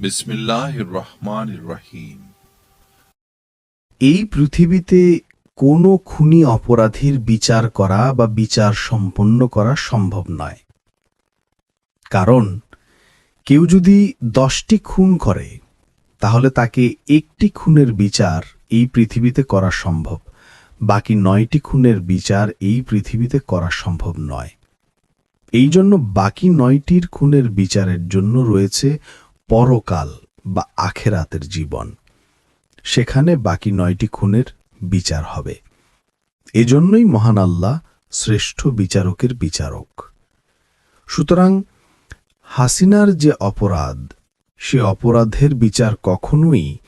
বিসমিল্লাহ এই পৃথিবীতে কোনো খুনি অপরাধীর বিচার করা বা বিচার সম্পন্ন করা সম্ভব নয়। কারণ কেউ যদি দশটি খুন করে, তাহলে তাকে একটি খুনের বিচার এই পৃথিবীতে করা সম্ভব, বাকি নয়টি খুনের বিচার এই পৃথিবীতে করা সম্ভব নয়। এই জন্য বাকি নয়টির খুনের বিচারের জন্য রয়েছে পরকাল বা আখেরাতের জীবন। সেখানে বাকি নয়টি খুনের বিচার হবে। এজন্যই মহান আল্লাহ শ্রেষ্ঠ বিচারকের বিচারক। সুতরাং হাসিনার যে অপরাধ, সে অপরাধের বিচার কখনোই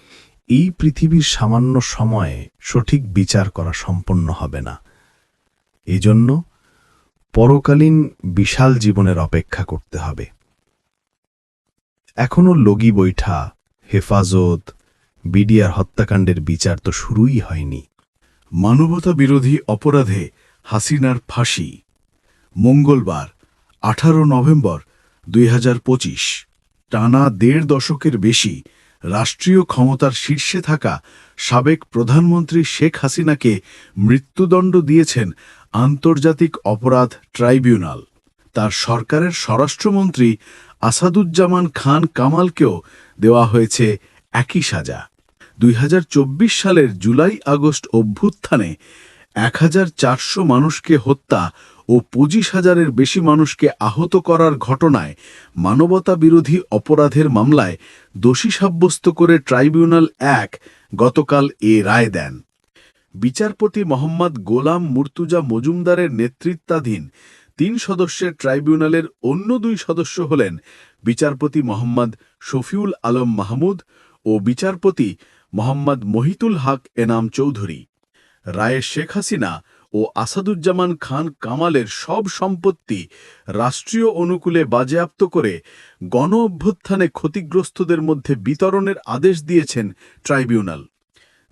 এই পৃথিবীর সামান্য সময়ে সঠিক বিচার করা সম্পন্ন হবে না। এজন্য পরকালীন বিশাল জীবনের অপেক্ষা করতে হবে। এখনও লগি বৈঠা, হেফাজত, বিডিআর হত্যাকাণ্ডের বিচার তো শুরুই হয়নি। মানবতা বিরোধী অপরাধে হাসিনার ফাঁসি, মঙ্গলবার, আঠারো নভেম্বর দুই হাজার পঁচিশ, টানা দেড় দশকের বেশি রাষ্ট্রীয় ক্ষমতার শীর্ষে থাকা সাবেক প্রধানমন্ত্রী শেখ হাসিনাকে মৃত্যুদণ্ড দিয়েছেন আন্তর্জাতিক অপরাধ ট্রাইব্যুনাল। তার সরকারের স্বরাষ্ট্রমন্ত্রী আসাদুজ্জামান খান কামালকেও দেওয়া হয়েছে একই সাজা। দুই হাজার চব্বিশ সালের জুলাই আগস্ট অভ্যুত্থানে এক হাজার চারশো মানুষকে হত্যা ও পঁচিশ হাজারের বেশি মানুষকে আহত করার ঘটনায় মানবতা বিরোধী অপরাধের মামলায় দোষী সাব্যস্ত করে ট্রাইব্যুনাল এক গতকাল এ রায় দেন। বিচারপতি মোহাম্মদ গোলাম মুর্তুজা মজুমদারের নেতৃত্বাধীন তিন সদস্যের ট্রাইব্যুনালের অন্য দুই সদস্য হলেন বিচারপতি মোহাম্মদ শফিউল আলম মাহমুদ ও বিচারপতি মোহাম্মদ মহিতুল হক এনাম চৌধুরী। রায়ে শেখ হাসিনা ও আসাদুজ্জামান খান কামালের সব সম্পত্তি রাষ্ট্রীয় অনুকূলে বাজেয়াপ্ত করে গণ অভ্যুত্থানে ক্ষতিগ্রস্তদের মধ্যে বিতরণের আদেশ দিয়েছেন ট্রাইব্যুনাল।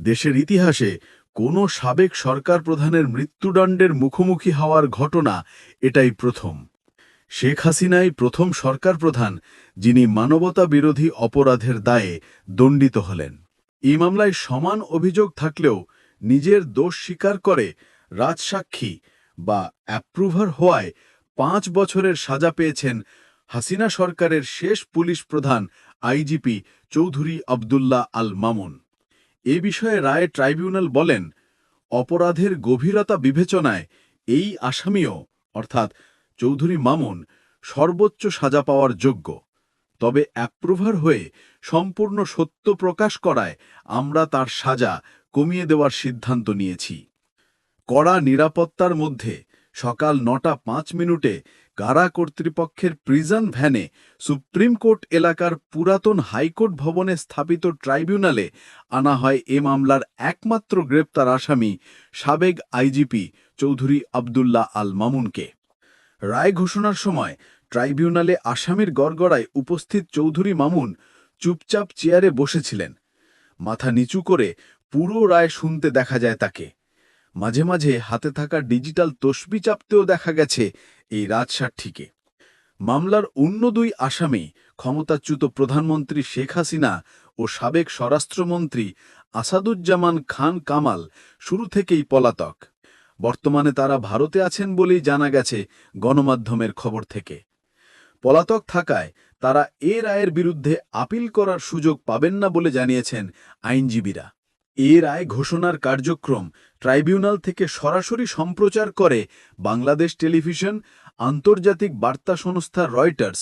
দেশের ইতিহাসে কোনো সাবেক সরকার প্রধানের মৃত্যুদণ্ডের মুখোমুখি হওয়ার ঘটনা এটাই প্রথম। শেখ হাসিনাই প্রথম সরকার প্রধান, যিনি মানবতা বিরোধী অপরাধের দায়ে দণ্ডিত হলেন। এই মামলায় সমান অভিযোগ থাকলেও নিজের দোষ স্বীকার করে রাজসাক্ষী বা অ্যাপ্রুভার হওয়ায় পাঁচ বছরের সাজা পেয়েছেন হাসিনা সরকারের শেষ পুলিশ প্রধান আইজিপি চৌধুরী আবদুল্লাহ আল মামুন। এ বিষয়ে রায়ে ট্রাইব্যুনাল বলেন, অপরাধের গভীরতা বিবেচনায় এই আসামিও, অর্থাৎ চৌধুরী মামুন, সর্বোচ্চ সাজা পাওয়ার যোগ্য। তবে অ্যাপ্রুভার হয়ে সম্পূর্ণ সত্য প্রকাশ করায় আমরা তার সাজা কমিয়ে দেওয়ার সিদ্ধান্ত নিয়েছি। কড়া নিরাপত্তার মধ্যে সকাল নটা পাঁচ মিনিটে কারা কর্তৃপক্ষের প্রিজন ভ্যানে সুপ্রিম কোর্ট এলাকার পুরাতন হাইকোর্ট ভবনে স্থাপিত ট্রাইব্যুনালে আনা হয় এ মামলার একমাত্র গ্রেপ্তার আসামি সাবেক আইজিপি চৌধুরী আবদুল্লাহ আল মামুনকে। রায় ঘোষণার সময় ট্রাইব্যুনালে আসামির গড়গড়ায় উপস্থিত চৌধুরী মামুন চুপচাপ চেয়ারে বসেছিলেন। মাথা নিচু করে পুরো রায় শুনতে দেখা যায় তাকে। মাঝে মাঝে হাতে থাকা ডিজিটাল তসবি চাপতেও দেখা গেছে এই রাজসাক্ষীকে মামলার অন্য দুই আসামি, ক্ষমতাচ্যুত প্রধানমন্ত্রী শেখ হাসিনা ও সাবেক স্বরাষ্ট্রমন্ত্রী আসাদুজ্জামান খান কামাল শুরু থেকেই পলাতক। বর্তমানে তারা ভারতে আছেন বলেই জানা গেছে গণমাধ্যমের খবর থেকে। পলাতক থাকায় তারা এ রায়ের বিরুদ্ধে আপিল করার সুযোগ পাবেন না বলে জানিয়েছেন আইনজীবীরা। এ রায় ঘোষণার কার্যক্রম ট্রাইব্যুনাল থেকে সরাসরি সম্প্রচার করে বাংলাদেশ টেলিভিশন, আন্তর্জাতিক বার্তা সংস্থা রয়টার্স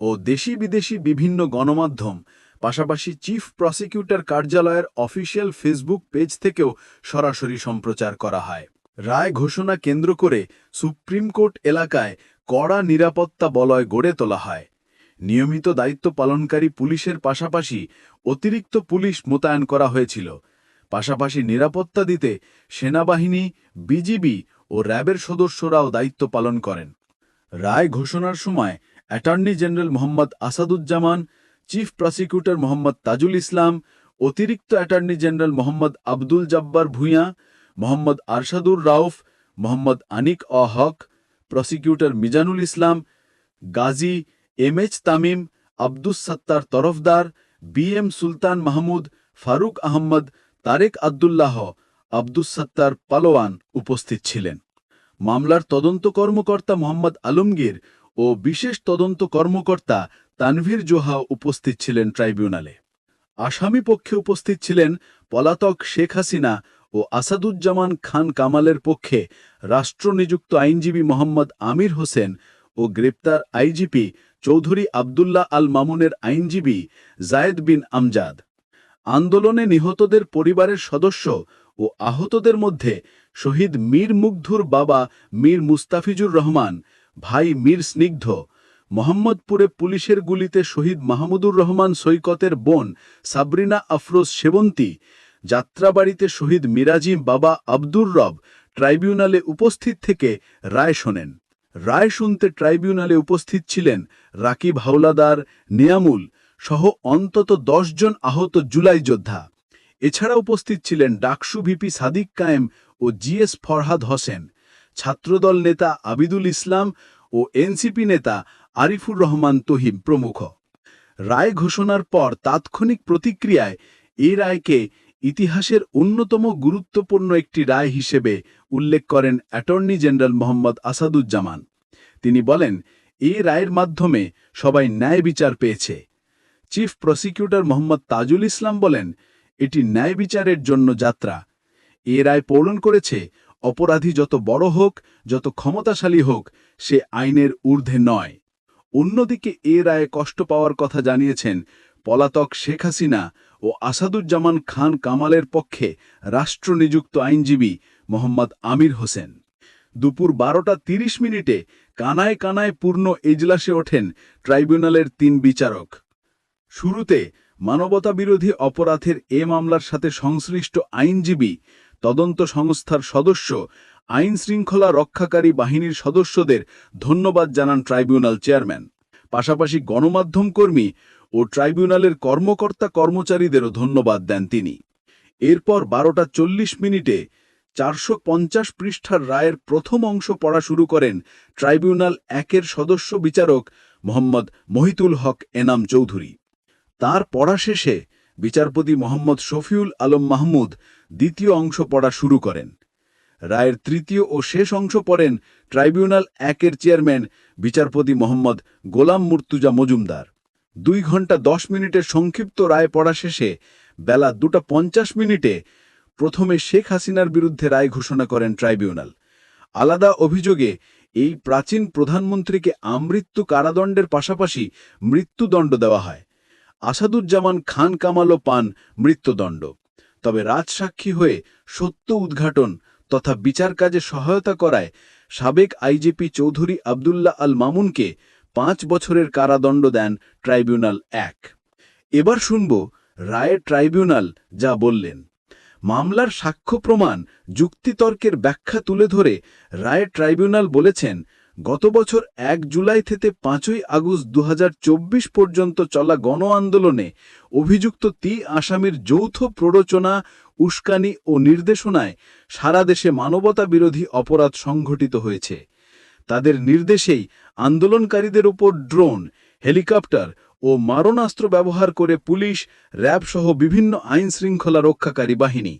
ও দেশি বিদেশি বিভিন্ন গণমাধ্যম, পাশাপাশি চিফ প্রসিকিউটর কার্যালয়ের অফিসিয়াল ফেসবুক পেজ থেকেও সরাসরি সম্প্রচার করা হয়। রায় ঘোষণা কেন্দ্র করে সুপ্রিম কোর্ট এলাকায় কড়া নিরাপত্তা বলয় গড়ে তোলা হয়। নিয়মিত দায়িত্ব পালনকারী পুলিশের পাশাপাশি অতিরিক্ত পুলিশ মোতায়েন করা হয়েছিল। পাশাপাশি নিরাপত্তা দিতে সেনাবাহিনী, বিজিবি ও র্যাবের সদস্যরাও দায়িত্ব পালন করেন। রায় ঘোষণার সময় attorney general Mohammad Asaduzzaman, chief prosecutor Mohammad Tajul Islam, অতিরিক্ত অ্যাটর্নি জেনারেল মোহাম্মদ আব্দুল জব্বার ভূঁইয়া, মোহাম্মদ আরশাদুর রাউফ, মোহাম্মদ আনিক অ Haque, prosecutor Mizanul Islam, Gazi M H Tamim, Abdus Sattar Tarafdar, B M Sultan Mahmud, Faruk Ahmed Tarek Abdullah Abdus Sattar Palowan উপস্থিত ছিলেন। মামলার তদন্ত কর্মকর্তা মোহাম্মদ আলমগীর ও বিশেষ তদন্ত কর্মকর্তা তানভীর জোহা উপস্থিত ছিলেন ট্রাইব্যুনালে। আসামি পক্ষে উপস্থিত ছিলেন পলাতক শেখ হাসিনা ও আসাদুজ্জামান খান কামালের পক্ষে রাষ্ট্রনিযুক্ত আইনজীবী মোহাম্মদ আমির হোসেন ও গ্রেপ্তার আইজিপি চৌধুরী আবদুল্লাহ আল মামুনের আইনজীবী জায়েদ বিন আমজাদ। আন্দোলনে নিহতদের পরিবারের সদস্য ও আহতদের মধ্যে শহীদ মীর মুগ্ধুর বাবা মীর মুস্তাফিজুর রহমান, ভাই মীর স্নিগ্ধ, মোহাম্মদপুরে পুলিশের গুলিতে শহীদ মাহমুদুর রহমান সৈকতের বোন সাবরিনা আফরোজ সেবন্তী, যাত্রাবাড়িতে শহীদ মিরাজি বাবা আব্দুর রব ট্রাইব্যুনালে উপস্থিত থেকে রায় শোনেন। রায় শুনতে ট্রাইব্যুনালে উপস্থিত ছিলেন রাকিব হাওলাদার নিয়ামুল সহ অন্তত জন আহত জুলাই যোদ্ধা। এছাড়া উপস্থিত ছিলেন ডাকসু ভিপি সাদিক কায়েম ও জিএস ফরহাদ হোসেন, ছাত্রদল নেতা আবিদুল ইসলাম ও এনসিপি নেতা আরিফুর রহমান তহিম প্রমুখ। রায় ঘোষণার পর তাৎক্ষণিক প্রতিক্রিয়ায় এ রায়কে ইতিহাসের অন্যতম গুরুত্বপূর্ণ একটি রায় হিসেবে উল্লেখ করেন অ্যাটর্নি জেনারেল মোহাম্মদ আসাদুজ্জামান। তিনি বলেন, এ রায়ের মাধ্যমে সবাই ন্যায় বিচার পেয়েছে। চিফ প্রসিকিউটর মোহাম্মদ তাজুল ইসলাম বলেন, এটি ন্যায় বিচারের জন্য যাত্রা। এ রায় পৌলন করেছে, অপরাধী যত বড় হোক, যত ক্ষমতাশালী হোক, সে আইনের ঊর্ধ্বে নয়। অন্যদিকে এ রায়ে কষ্ট পাওয়ার কথা জানিয়েছেন পলাতক শেখ হাসিনা ও আসাদুজ্জামান খান কামালের পক্ষে রাষ্ট্রনিযুক্ত আইনজীবী মোহাম্মদ আমির হোসেন। দুপুর বারোটা তিরিশ মিনিটে কানায় কানায় পূর্ণ এজলাসে ওঠেন ট্রাইব্যুনালের তিন বিচারক। শুরুতে মানবতাবিরোধী অপরাধের এ মামলার সাথে সংশ্লিষ্ট আইনজীবী, তদন্ত সংস্থার সদস্য আইন শৃঙ্খলা রক্ষাকারী বাহিনীর সদস্যদের ধন্যবাদ জানান ট্রাইব্যুনাল চেয়ারম্যান। পাশাপাশি গণমাধ্যম কর্মী ও ট্রাইব্যুনালের কর্মকর্তা কর্মচারীদেরও ধন্যবাদ দেন তিনি। এরপর বারোটা চল্লিশ মিনিটে চারশো পঞ্চাশ পৃষ্ঠার রায়ের প্রথম অংশ পড়া শুরু করেন ট্রাইব্যুনাল একের সদস্য বিচারক মোহাম্মদ মহিতুল হক এনাম চৌধুরী। তার পড়া শেষে বিচারপতি মোহাম্মদ শফিউল আলম মাহমুদ দ্বিতীয় অংশ পড়া শুরু করেন। রায়ের তৃতীয় ও শেষ অংশ পড়েন ট্রাইব্যুনাল একের চেয়ারম্যান বিচারপতি মোহাম্মদ গোলাম মুর্তুজা মজুমদার। দুই ঘণ্টা দশ মিনিটের সংক্ষিপ্ত রায় পড়া শেষে বেলা দুটা পঞ্চাশ মিনিটে প্রথমে শেখ হাসিনার বিরুদ্ধে রায় ঘোষণা করেন ট্রাইব্যুনাল। আলাদা অভিযোগে এই প্রাচীন প্রধানমন্ত্রীকে আমৃত্যু কারাদণ্ডের পাশাপাশি মৃত্যুদণ্ড দেওয়া হয়। আসাদুজ্জামান খান কামালও পান মৃত্যুদণ্ড। তবে রাজসাক্ষী হয়ে সত্য উদ্ঘাটন তথা বিচার কাজে সহায়তা করায় সাবেক আইজিপি চৌধুরী আবদুল্লাহ আল মামুনকে পাঁচ বছরের কারাদণ্ড দেন ট্রাইব্যুনাল এক। এবার শুনব রায়ের ট্রাইব্যুনাল যা বললেন। মামলার সাক্ষ্য প্রমাণ যুক্তিতর্কের ব্যাখ্যা তুলে ধরে রায়ের ট্রাইব্যুনাল বলেছেন গত বছর এক জুলাই থেকে পাঁচই আগস্ট দু হাজার চব্বিশ পর্যন্ত চলা গণ আন্দোলনে অভিযুক্ত তি আসামির যৌথ প্ররোচনা, উস্কানি ও নির্দেশনায় সারা দেশে মানবতা বিরোধী অপরাধ সংঘটিত হয়েছে। তাদের নির্দেশেই আন্দোলনকারীদের ওপর ড্রোন, হেলিকপ্টার ও মারণাস্ত্র ব্যবহার করে পুলিশ র্যাব সহ বিভিন্ন আইন শৃঙ্খলা রক্ষাকারী বাহিনী।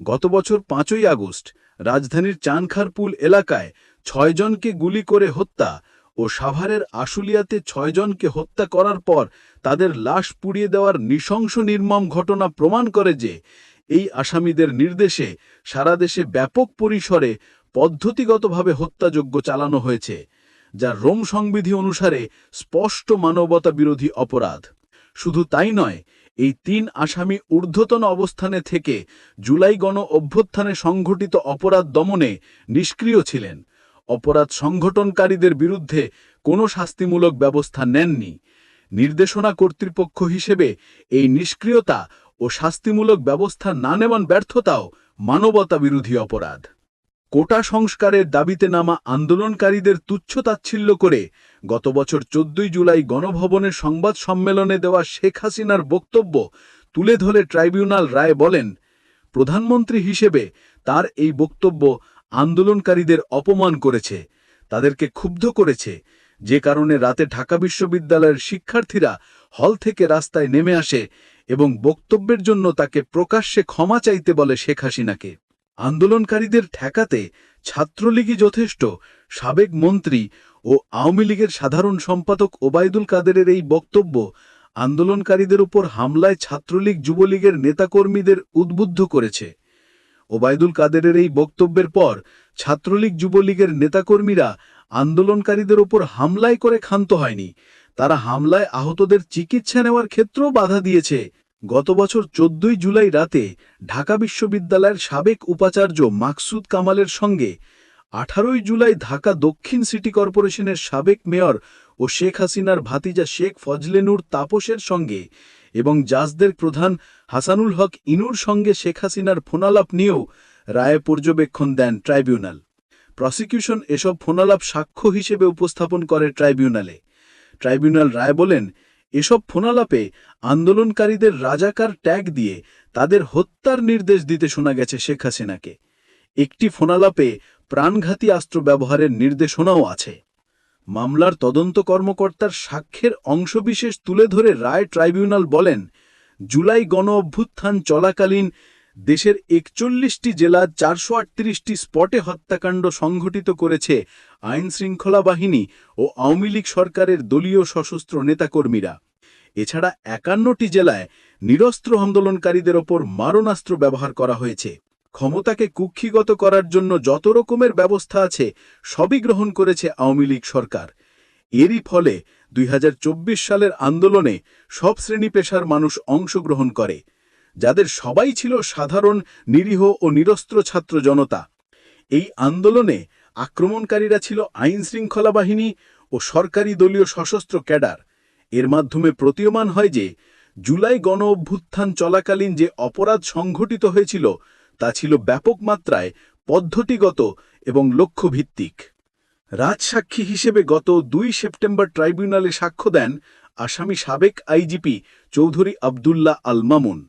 গত বছর পাঁচই আগস্ট রাজধানীর চানখারপুল এলাকায় ছয়জনকে গুলি করে হত্যা ও সাভারের আশুলিয়াতে ছয়জনকে হত্যা করার পর তাদের লাশ পুড়িয়ে দেওয়ার নৃশংস নির্মম ঘটনা প্রমাণ করে যে এই আসামিদের নির্দেশে সারা দেশে ব্যাপক পরিসরে পদ্ধতিগতভাবে হত্যাযজ্ঞ চালানো হয়েছে, যা রোম সংবিধি অনুসারে স্পষ্ট মানবতা বিরোধী অপরাধ। শুধু তাই নয়, এই তিন আসামি ঊর্ধ্বতন অবস্থানে থেকে জুলাই গণ অভ্যুত্থানে সংঘটিত অপরাধ দমনে নিষ্ক্রিয় ছিলেন। অপরাধ সংগঠনকারীদের বিরুদ্ধে কোনো শাস্তিমূলক ব্যবস্থা নেননি। নির্দেশনা কর্তৃপক্ষ হিসেবে এই নিষ্ক্রিয়তা ও শাস্তিমূলক ব্যবস্থা না নেওয়ার ব্যর্থতাও মানবতা বিরোধী অপরাধ। কোটা সংস্কারের দাবিতে নামা আন্দোলনকারীদের তুচ্ছতাচ্ছিল্য করে গত বছর চোদ্দই জুলাই গণভবনের সংবাদ সম্মেলনে দেওয়া শেখ হাসিনার বক্তব্য তুলে ধরে ট্রাইব্যুনাল রায় বলেন, প্রধানমন্ত্রী হিসেবে তার এই বক্তব্য আন্দোলনকারীদের অপমান করেছে, তাদেরকে ক্ষুব্ধ করেছে। যে কারণে রাতে ঢাকা বিশ্ববিদ্যালয়ের শিক্ষার্থীরা হল থেকে রাস্তায় নেমে আসে এবং বক্তব্যের জন্য তাকে প্রকাশ্যে ক্ষমা চাইতে বলে শেখ হাসিনাকে। আন্দোলনকারীদের ঠেকাতে ছাত্রলীগই যথেষ্ট। সাবেক মন্ত্রী ও আওয়ামী লীগের সাধারণ সম্পাদক ওবায়দুল কাদেরের এই বক্তব্য আন্দোলনকারীদের উপর হামলায় ছাত্রলীগ, যুবলীগের নেতাকর্মীদের উদ্বুদ্ধ করেছে। ওবায়দুল কাদেরের এই বক্তব্যের পর ছাত্রলীগ যুবলীগের নেতাকর্মীরা আন্দোলনকারীদের ওপর হামলায় করে ক্ষান্ত হয়নি। তারা হামলায় আহতদের চিকিৎসা নেওয়ার ক্ষেত্রেও বাধা দিয়েছে। গত বছর চোদ্দই জুলাই রাতে ঢাকা বিশ্ববিদ্যালয়ের সাবেক উপাচার্য মাকসুদ কামালের সঙ্গে আঠারোই জুলাই ঢাকা দক্ষিণ সিটি কর্পোরেশনের সাবেক মেয়র ও শেখ হাসিনার ভাতিজা শেখ ফজলেনুর তাপসের সঙ্গে এবং জাজদের প্রধান হাসানুল হক ইনুর সঙ্গে শেখ হাসিনার ফোনালাপ নিয়েও রায়ে পর্যবেক্ষণ দেন ট্রাইব্যুনাল। প্রসিকিউশন এসব ফোনালাপ সাক্ষ্য হিসেবে উপস্থাপন করে ট্রাইব্যুনালে। ট্রাইব্যুনাল রায় বলেন, এসব ফোনালাপে আন্দোলনকারীদের রাজাকার ট্যাগ দিয়ে তাদের হত্যার নির্দেশ দিতে শোনা গেছে শেখ হাসিনাকে। একটি ফোনালাপে প্রাণঘাতী অস্ত্র ব্যবহারের নির্দেশনাও আছে। মামলার তদন্ত কর্মকর্তার সাক্ষ্যের অংশবিশেষ তুলে ধরে রায় ট্রাইব্যুনাল বলেন, জুলাই গণ অভ্যুত্থান চলাকালীন দেশের একচল্লিশটি জেলা চারশো আটত্রিশটি স্পটে হত্যাকাণ্ড সংঘটিত করেছে আইন শৃঙ্খলা বাহিনী ও আওয়ামী লীগ সরকারের দলীয় সশস্ত্র নেতাকর্মীরা। এছাড়া একান্নটি জেলায় নিরস্ত্র আন্দোলনকারীদের ওপর মারণাস্ত্র ব্যবহার করা হয়েছে। ক্ষমতাকে কুক্ষিগত করার জন্য যত রকমের ব্যবস্থা আছে, সবই গ্রহণ করেছে আওয়ামী লীগ সরকার। এরই ফলে দুই হাজার চব্বিশ সালের আন্দোলনে সব শ্রেণি পেশার মানুষ অংশগ্রহণ করে, যাদের সবাই ছিল সাধারণ, নিরীহ ও নিরস্ত্র ছাত্র জনতা। এই আন্দোলনে আক্রমণকারীরা ছিল আইন শৃঙ্খলা বাহিনী ও সরকারি দলীয় সশস্ত্র ক্যাডার। এর মাধ্যমে প্রতীয়মান হয় যে, জুলাই গণ অভ্যুত্থান চলাকালীন যে অপরাধ সংঘটিত হয়েছিল তা ছিল ব্যাপক মাত্রায় পদ্ধতিগত এবং লক্ষ্যভিত্তিক। রাজসাক্ষী হিসেবে গত দুই সেপ্টেম্বর ট্রাইব্যুনালে সাক্ষ্য দেন আসামি সাবেক আইজিপি চৌধুরী আবদুল্লাহ আল মামুন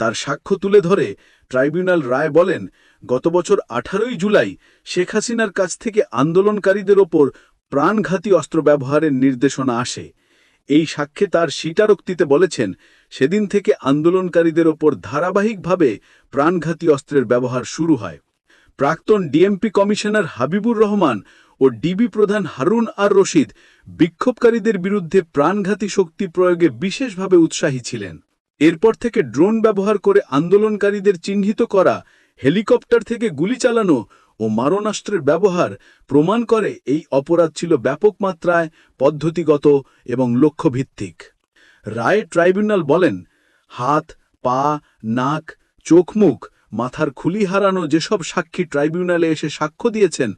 তার সাক্ষ্য তুলে ধরে ট্রাইব্যুনাল রায় বলেন, গত বছর আঠারোই জুলাই শেখ হাসিনার কাছ থেকে আন্দোলনকারীদের ওপর প্রাণঘাতী অস্ত্র ব্যবহারের নির্দেশনা আসে। এই সাক্ষ্যে তার স্বীকারোক্তিতে বলেছেন সেদিন থেকে আন্দোলনকারীদের ওপর ধারাবাহিকভাবে প্রাণঘাতী অস্ত্রের ব্যবহার শুরু হয়। প্রাক্তন ডিএমপি কমিশনার হাবিবুর রহমান ও ডিবি প্রধান হারুন আর রশিদ বিক্ষোভকারীদের বিরুদ্ধে প্রাণঘাতী শক্তি প্রয়োগে বিশেষভাবে উৎসাহী ছিলেন। এরপর থেকে ড্রোন ব্যবহার করে আন্দোলনকারীদের চিহ্নিত করা, হেলিকপ্টার থেকে গুলি চালানো ও মারণাস্ত্রের ব্যবহার প্রমাণ করে এই অপরাধ ছিল ব্যাপক মাত্রায় পদ্ধতিগত এবং লক্ষ্যভিত্তিক। রায় ট্রাইব্যুনাল বলেন, হাত, পা, নাক, চোখ, মুখ, মাথার খুলি হারানো যেসব সাক্ষী ট্রাইব্যুনালে এসে সাক্ষ্য দিয়েছেন,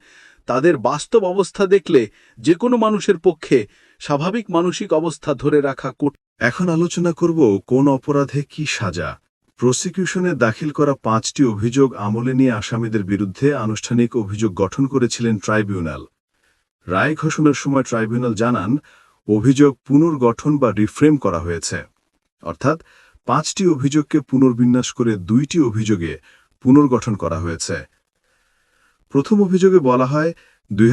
তাদের বাস্তব অবস্থা দেখলে যে কোনো মানুষের পক্ষে স্বাভাবিক মানসিক অবস্থা ধরে রাখা কঠিন। এখন আলোচনা করব কোন অপরাধে কি সাজা। প্রসিকিউশনে দাখিল করা পাঁচটি অভিযোগ আমলে নিয়ে আসামিদের বিরুদ্ধে আনুষ্ঠানিক অভিযোগ গঠন করেছিলেন ট্রাইব্যুনাল। রায় ঘোষণার সময় ট্রাইব্যুনাল জানান অভিযোগ পুনর্গঠন বা রিফ্রেম করা হয়েছে। অর্থাৎ, পাঁচটি অভিযোগকে পুনর্বিন্যাস করে দুইটি অভিযোগে পুনর্গঠন করা হয়েছে। প্রথম অভিযোগে বলা হয়, দুই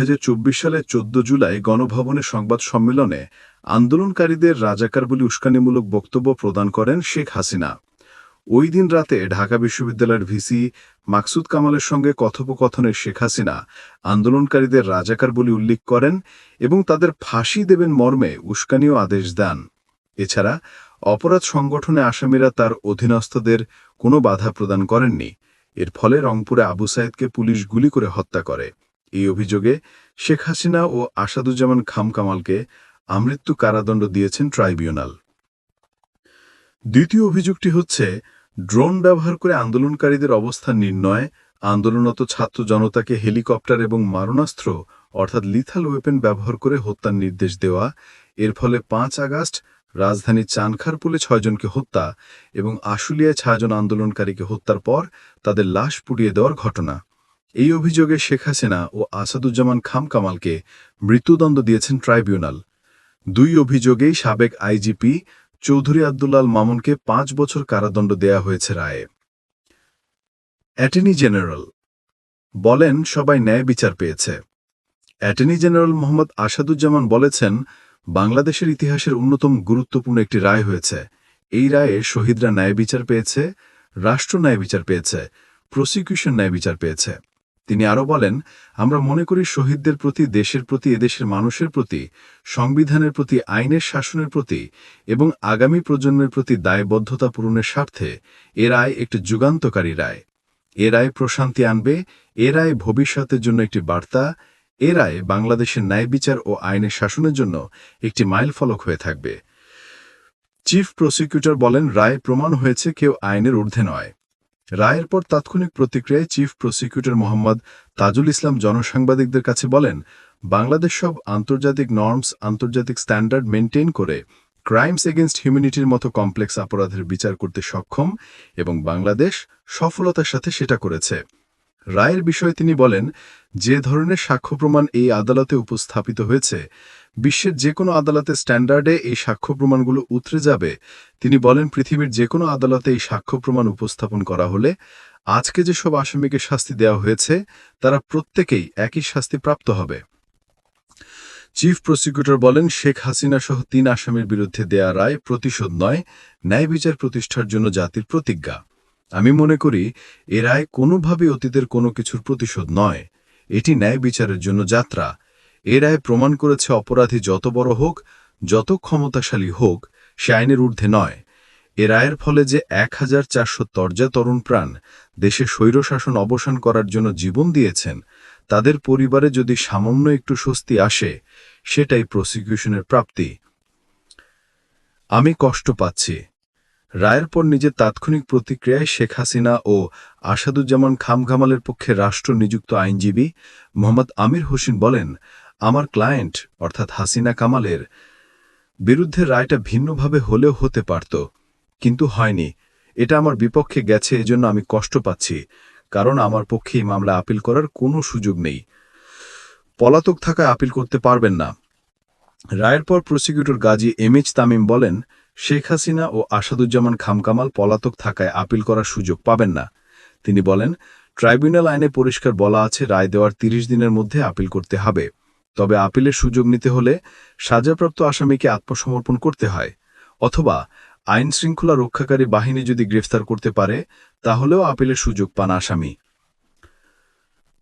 সালে চোদ্দ জুলাই গণভবনে সংবাদ সম্মেলনে আন্দোলনকারীদের রাজাকার বলে উস্কানিমূলক বক্তব্য প্রদান করেন শেখ হাসিনা। ওই দিন রাতে ঢাকা বিশ্ববিদ্যালয়ের ভিসি মাকসুদ কামালের সঙ্গে কথোপকথনে শেখ হাসিনা আন্দোলনকারীদের রাজাকার বলে উল্লেখ করেন এবং তাদের ফাঁসি দেবেন মর্মে উস্কানীয় আদেশ দেন। এছাড়া অপরাধ সংগঠনে আসামিরা তার অধীনস্থদের কোনো বাধা প্রদান করেননি। এর ফলে রংপুরে আবু সাইদকে পুলিশ গুলি করে হত্যা করে। এই অভিযোগে শেখ হাসিনা ও আসাদুজ্জামান খাম কামালকে আমৃত্যু কারাদণ্ড দিয়েছেন ট্রাইব্যুনাল। দ্বিতীয় অভিযোগটি হচ্ছে ড্রোন ব্যবহার করে আন্দোলনকারীদের অবস্থান নির্ণয় আন্দোলনরত ছাত্র জনতাকে হেলিকপ্টার এবং মারণাস্ত্র, অর্থাৎ লিথাল ওয়েপেন ব্যবহার করে হত্যার নির্দেশ দেওয়া। এর ফলে পাঁচ আগস্ট রাজধানী চানখারপুলে ছয়জনকে হত্যা এবং আশুলিয়ায় ছয়জন আন্দোলনকারীকে হত্যার পর তাদের লাশ পুড়িয়ে দেওয়ার ঘটনা। এই অভিযোগে শেখ হাসিনা ও আসাদুজ্জামান খাম কামালকে মৃত্যুদণ্ড দিয়েছেন ট্রাইব্যুনাল। দুই অভিযোগেই সাবেক আইজিপি চৌধুরী আব্দুল্লাল মামুনকে পাঁচ বছর কারাদণ্ড দেয়া হয়েছে রায়ে। অ্যাটর্নি জেনারেল বলেন, সবাই ন্যায় বিচার পেয়েছে। অ্যাটর্নি জেনারেল মোহাম্মদ আসাদুজ্জামান বলেছেন, বাংলাদেশের ইতিহাসের অন্যতম গুরুত্বপূর্ণ একটি রায় হয়েছে। এই রায়ে শহীদরা ন্যায় বিচার পেয়েছে, রাষ্ট্র ন্যায় বিচার পেয়েছে প্রসিকিউশন ন্যায় বিচার পেয়েছে। তিনি আরও বলেন, আমরা মনে করি শহীদদের প্রতি, দেশের প্রতি, এদেশের মানুষের প্রতি, সংবিধানের প্রতি, আইনের শাসনের প্রতি এবং আগামী প্রজন্মের প্রতি দায়বদ্ধতা পূরণের স্বার্থে এ রায় একটি যুগান্তকারী রায়। এ রায় প্রশান্তি আনবে, এ রায় ভবিষ্যতের জন্য একটি বার্তা, এ রায় বাংলাদেশের ন্যায় বিচার ও আইনের শাসনের জন্য একটি মাইল ফলক হয়ে থাকবে। চিফ প্রসিকিউটর বলেন, রায় প্রমাণ হয়েছে কেউ আইনের ঊর্ধ্বে নয়। রায়ের পর তাৎক্ষণিক প্রতিক্রিয়ায় চিফ প্রসিকিউটর মোহাম্মদ তাজুল ইসলাম জনসাংবাদিকদের কাছে বলেন, বাংলাদেশ সব আন্তর্জাতিক নর্মস, আন্তর্জাতিক স্ট্যান্ডার্ড মেনটেন করে ক্রাইমস এগেনস্ট হিউম্যানিটির মতো কমপ্লেক্স অপরাধের বিচার করতে সক্ষম এবং বাংলাদেশ সফলতার সাথে সেটা করেছে। রায়ের বিষয়ে তিনি বলেন, যে ধরনের সাক্ষ্য প্রমাণ এই আদালতে উপস্থাপিত হয়েছে বিশ্বের যে কোনো আদালতে স্ট্যান্ডার্ডে এই সাক্ষ্য প্রমাণগুলো উতরে যাবে। তিনি বলেন, পৃথিবীর যে কোনো আদালতে এই সাক্ষ্য প্রমাণ উপস্থাপন করা হলে আজকে যেসব আসামিকে শাস্তি দেওয়া হয়েছে, তারা প্রত্যেকেই একই শাস্তি প্রাপ্ত হবে। চিফ প্রসিকিউটর বলেন, শেখ হাসিনা সহ তিন আসামির বিরুদ্ধে দেয়া রায় প্রতিশোধ নয়, ন্যায় বিচার প্রতিষ্ঠার জন্য জাতির প্রতিজ্ঞা। আমি মনে করি, এ রায় কোনোভাবে অতীতের কোনো কিছুর প্রতিশোধ নয়। এটি ন্যায় বিচারের জন্য যাত্রা। এ রায় প্রমাণ করেছে অপরাধী যত বড় হোক, যত ক্ষমতাশালী হোক, সে আইনের ঊর্ধ্বে নয়। এ রায়ের ফলে যে এক হাজার চারশো তর্জা তরুণ প্রাণ দেশে স্বৈরশাসন অবসান করার জন্য জীবন দিয়েছেন, তাদের পরিবারে যদি সামান্য একটু স্বস্তি আসে, সেটাই প্রসিকিউশনের প্রাপ্তি। আমি কষ্ট পাচ্ছি। রায়ের পর নিজের তাৎক্ষণিক প্রতিক্রিয়ায় শেখ হাসিনা ও আসাদুজ্জামান খামখামালের পক্ষে রাষ্ট্র নিযুক্ত আইনজীবী মোহাম্মদ আমির হোসেন বলেন আমার ক্লায়েন্ট, অর্থাৎ হাসিনা কামালের, বিরুদ্ধে রায়টা ভিন্নভাবে হলেও হতে পারত, কিন্তু হয়নি। এটা আমার বিপক্ষে গেছে, এজন্য আমি কষ্ট পাচ্ছি, কারণ আমার পক্ষে এই মামলা আপিল করার কোনো সুযোগ নেই। পলাতক থাকায় আপিল করতে পারবেন না। রায়ের পর prosecutor Gazi M H Tamim বলেন, শেখ হাসিনা ও আসাদুজ্জামান খামকামাল পলাতক থাকায় আপিল করার সুযোগ পাবেন না। তিনি বলেন, ট্রাইব্যুনাল আইনে পরিষ্কার বলা আছে, রায় দেওয়ার ৩০ দিনের মধ্যে আপিল করতে হবে। তবে আপিলের সুযোগ নিতে হলে সাজাপ্রাপ্ত আসামিকে আত্মসমর্পণ করতে হয়, অথবা আইন শৃঙ্খলা রক্ষাকারী বাহিনী যদি গ্রেফতার করতে পারে, তাহলেও আপিলের সুযোগ পান আসামি।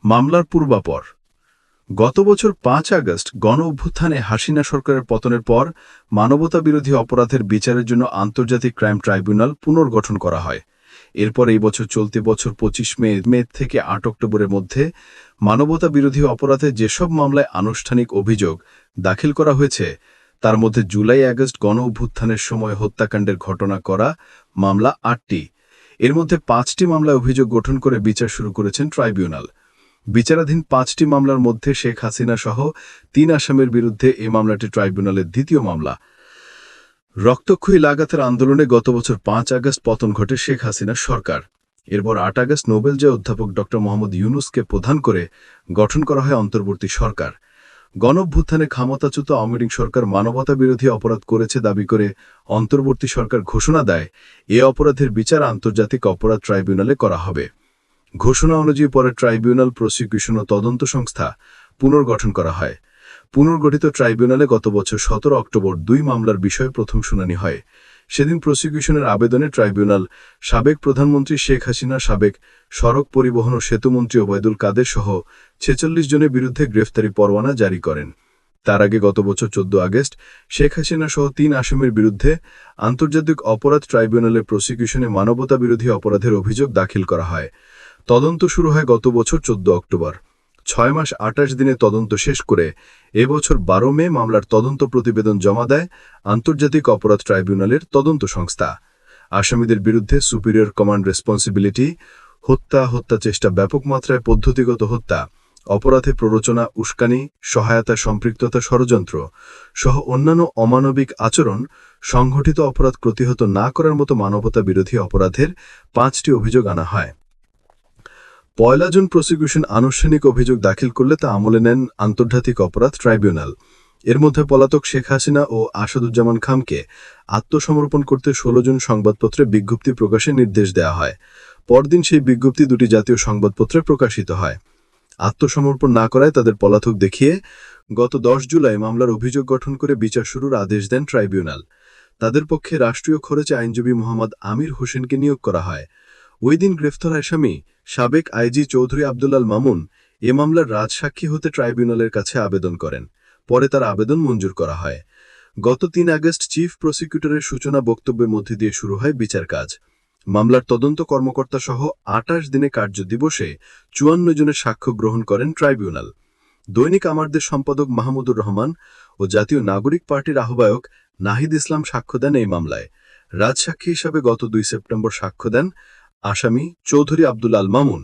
মামলার পূর্বাপর। গত বছর পাঁচ আগস্ট গণ অভ্যুত্থানে হাসিনা সরকারের পতনের পর মানবতা বিরোধী অপরাধের বিচারের জন্য আন্তর্জাতিক ক্রাইম ট্রাইব্যুনাল পুনর্গঠন করা হয়। এরপর এই বছর চলতি বছর পঁচিশ মে মে থেকে আট অক্টোবরের মধ্যে মানবতা বিরোধী অপরাধে যেসব মামলায় আনুষ্ঠানিক অভিযোগ দাখিল করা হয়েছে, তার মধ্যে জুলাই আগস্ট গণ অভ্যুত্থানের সময় হত্যাকাণ্ডের ঘটনা করা মামলা আটটি। এর মধ্যে পাঁচটি মামলায় অভিযোগ গঠন করে বিচার শুরু করেছেন ট্রাইব্যুনাল। বিচারাধীন পাঁচটি মামলার মধ্যে শেখ হাসিনা সহ তিন আসামের বিরুদ্ধে এ মামলাটি ট্রাইব্যুনালের দ্বিতীয় মামলা। রক্তক্ষয়ী লাগাতার আন্দোলনে গত বছর পাঁচ আগস্ট পতন ঘটে শেখ হাসিনার সরকার। এরপর আট আগস্ট নোবেল জয় অধ্যাপক ড. মোহাম্মদ ইউনুসকে প্রধান করে গঠন করা হয় অন্তর্বর্তী সরকার। গণভ্যুত্থানে ক্ষমতাচ্যুত আওয়ামী সরকার মানবতা বিরোধী অপরাধ করেছে দাবি করে অন্তর্বর্তী সরকার ঘোষণা দেয়, এ অপরাধের বিচার আন্তর্জাতিক অপরাধ ট্রাইব্যুনালে করা হবে। ঘোষণা অনুযায়ী পরে ট্রাইব্যুনাল, প্রসিকিউশন ও তদন্ত সংস্থা পুনর্গঠন করা হয়। পুনর্গঠিত ট্রাইব্যুনালে গত বছর সতেরো অক্টোবর দুই মামলার বিষয়ে প্রথম শুনানি হয়। সেদিন প্রসিকিউশনের আবেদনে ট্রাইব্যুনাল সাবেক প্রধানমন্ত্রী শেখ হাসিনা, সাবেক সড়ক পরিবহন ও সেতুমন্ত্রী ওবায়দুল কাদের সহ ছেচল্লিশ জনের বিরুদ্ধে গ্রেফতারি পরোয়ানা জারি করেন। তার আগে গত বছর চোদ্দ আগস্ট শেখ হাসিনা সহ তিন আসামির বিরুদ্ধে আন্তর্জাতিক অপরাধ ট্রাইব্যুনালের প্রসিকিউশনে মানবতা বিরোধী অপরাধের অভিযোগ দাখিল করা হয়। তদন্ত শুরু হয় গত বছর চোদ্দ অক্টোবর। ছয় মাস আটাশ দিনে তদন্ত শেষ করে এবছর বারো মে মামলার তদন্ত প্রতিবেদন জমা দেয় আন্তর্জাতিক অপরাধ ট্রাইব্যুনালের তদন্ত সংস্থা। আসামিদের বিরুদ্ধে সুপিরিয়র কমান্ড রেসপন্সিবিলিটি, হত্যা হত্যা চেষ্টা ব্যাপক মাত্রায় পদ্ধতিগত হত্যা, অপরাধে প্ররোচনা, উস্কানি, সহায়তা, সম্পৃক্ততা ষড়যন্ত্র সহ অন্যান্য অমানবিক আচরণ সংঘটিত অপরাধ প্রতিহত না করার মতো মানবতা বিরোধী অপরাধের পাঁচটি অভিযোগ আনা হয়। পয়লা জুন প্রসিকিউশন আনুষ্ঠানিক অভিযোগ দাখিল করলে তা আমলে নেন আন্তর্জাতিক অপরাধ ট্রাইব্যুনাল। এর মধ্যে পলাতক শেখ হাসিনা ও আসাদুজ্জামান খামকে আত্মসমর্পণ করতে ষোলো জুন সংবাদপত্রে বিজ্ঞপ্তি প্রকাশের নির্দেশ দেওয়া হয়। পরদিন সেই বিজ্ঞপ্তি দুটি জাতীয় সংবাদপত্রে প্রকাশিত হয়। আত্মসমর্পণ না করায় তাদের পলাতক দেখিয়ে গত দশ জুলাই মামলার অভিযোগ গঠন করে বিচার শুরুর আদেশ দেন ট্রাইব্যুনাল। তাদের পক্ষে রাষ্ট্রীয় খরচে আইনজীবী মোহাম্মদ আমির হোসেনকে নিয়োগ করা হয়। ওই দিন গ্রেফতার আসামি সাবেক আইজি চৌধুরী আবদুল্লাল মামুন এ মামলার রাজসাক্ষী হতে ট্রাইব্যুনালের কাছে আবেদন করেন। পরে তার আবেদন মঞ্জুর করা হয়। গত তিন আগস্ট চিফ প্রসিকিউটরের সূচনা বক্তব্যের মধ্যে দিয়ে শুরু হয় বিচার কাজ। মামলার তদন্ত কর্মকর্তা সহ আটাশ দিনে কার্য দিবসে চুয়ান্ন জনের সাক্ষ্য গ্রহণ করেন ট্রাইব্যুনাল। দৈনিক আমারদের সম্পাদক মাহমুদুর রহমান ও জাতীয় নাগরিক পার্টির আহ্বায়ক নাহিদ ইসলাম সাক্ষ্য দেন এই মামলায়। রাজসাক্ষী হিসাবে গত দুই সেপ্টেম্বর সাক্ষ্য দেন আসামি চৌধুরী আব্দুল আল মামুন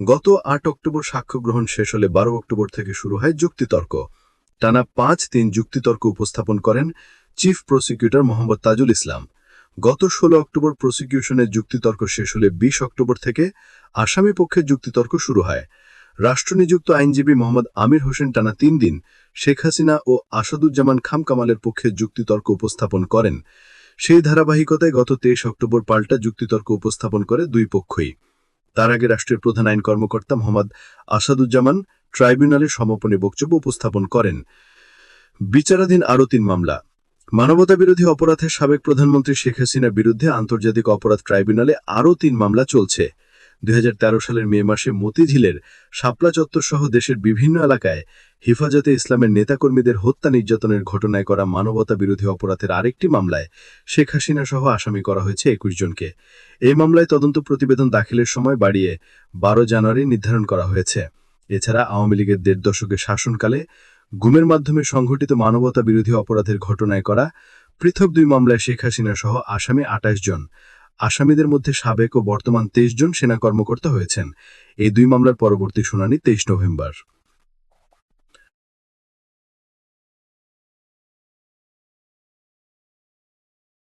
গত আট অক্টোবর সাক্ষ্য গ্রহণ শেষ হলে বারো অক্টোবর থেকে শুরু হয় যুক্তিতর্ক। টানা পাঁচ তিন যুক্তিতর্ক উপস্থাপন করেন চিফ প্রসিকিউটর মোহাম্মদ তাজুল ইসলাম। গত ষোলো অক্টোবর প্রসিকিউশনের যুক্তিতর্ক শেষ হলে বিশ অক্টোবর থেকে আসামি পক্ষের যুক্তিতর্ক শুরু হয়। রাষ্ট্রনিযুক্ত আইনজীবী মোহাম্মদ আমির হোসেন টানা তিন দিন শেখ হাসিনা ও আসাদুজ্জামান খাম কামালের পক্ষে যুক্তিতর্ক উপস্থাপন করেন। সেই ধারাবাহিকতায় গত তেইশ অক্টোবর পাল্টা যুক্তিতর্ক উপস্থাপন করে দুই পক্ষই। তার আগে রাষ্ট্রের প্রধান আইন কর্মকর্তা মোহাম্মদ আসাদুজ্জামান ট্রাইব্যুনালে সমাপনী বক্তব্য উপস্থাপন করেন। বিচারাধীন আরও তিন মামলা। মানবতা বিরোধী অপরাধের সাবেক প্রধানমন্ত্রী শেখ হাসিনার বিরুদ্ধে আন্তর্জাতিক অপরাধ ট্রাইব্যুনালে আরও তিন মামলা চলছে। দুই হাজার তেরো সালের মে মাসে মতিঝিলের শাপলা চত্বর সহ দেশের বিভিন্ন এলাকায় হিফাজতে ইসলামের নেতাকর্মীদের হত্যা নির্যাতনের ঘটনায় করা মানবতা বিরোধী অপরাধের আরেকটি মামলায় শেখ হাসিনা সহ আসামি করা হয়েছে একুশ জনকে। এই মামলায় তদন্ত প্রতিবেদন দাখিলের সময় বাড়িয়ে বারো জানুয়ারি নির্ধারণ করা হয়েছে। এছাড়া আওয়ামী লীগের দেড় দশকের শাসনকালে গুমের মাধ্যমে সংঘটিত মানবতা বিরোধী অপরাধের ঘটনায় করা পৃথক দুই মামলায় শেখ হাসিনা সহ আসামি আটাশ জন। আসামিদের মধ্যে সাবেক ও বর্তমান তেইশ জন সেনা কর্মকর্তা হয়েছেন। এই দুই মামলার পরবর্তী শুনানি তেইশ নভেম্বর।